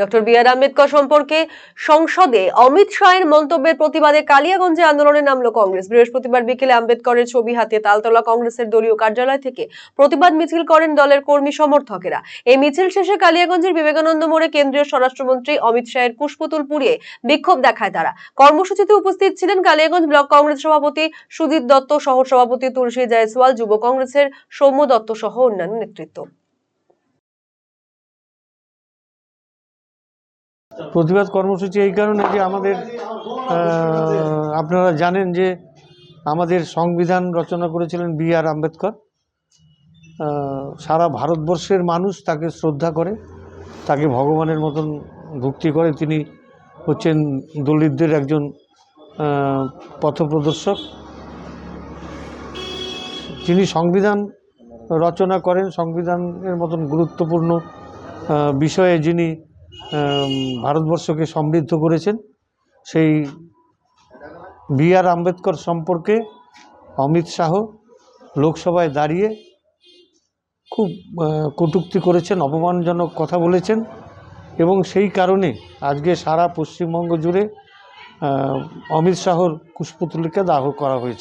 Doctor B আর আম্বেদকর সম্পর্কে সংসদে অমিত শাহের মন্তব্যের প্রতিবাদে কালিয়াগঞ্জে আন্দোলনে নামলো কংগ্রেস। বৃহস্পতিবার বিকেলে আম্বেদকরের ছবি হাতে তালতলা কংগ্রেসের দলীয় কার্যালয় থেকে প্রতিবাদ মিছিল করেন দলের কর্মী সমর্থকেরা। এই মিছিল শেষে কালিয়াগঞ্জের বিবেকানন্দ মোড়ে কেন্দ্রীয় স্বরাষ্ট্রমন্ত্রী অমিত শাহের কুশপুতুল পুড়িয়ে বিক্ষোভ দেখায় তারা। কর্মসূচিতে উপস্থিত ছিলেন কালিয়াগঞ্জ ব্লক কংগ্রেস সভাপতি সুজিত দত্ত সহ সভাপতি তুলসী জয়সওয়াল, যুব কংগ্রেসের সৌম্য দত্ত সহ অন্যান্য নেতৃত্ব। প্রতিবাদ কর্মসূচি এই কারণে যে আমাদের আপনারা জানেন যে আমাদের সংবিধান রচনা করেছিলেন বি আর আম্বেদকর। সারা ভারতবর্ষের মানুষ তাকে শ্রদ্ধা করে, তাকে ভগবানের মতন ভক্তি করে। তিনি হচ্ছেন দলিতদের একজন পথপ্রদর্শক। যিনি সংবিধান রচনা করেন, সংবিধানের মতন গুরুত্বপূর্ণ বিষয়ে যিনি ভারতবর্ষকে সমৃদ্ধ করেছেন। সেই বি আর আম্বেদকর সম্পর্কে অমিত শাহ লোকসভায় দাঁড়িয়ে খুব কটূক্তি করেছেন, অপমানজনক কথা বলেছেন এবং সেই কারণে আজকে সারা পশ্চিমবঙ্গ জুড়ে অমিত শাহর কুশপুতলিকা দাহ করা হয়েছে।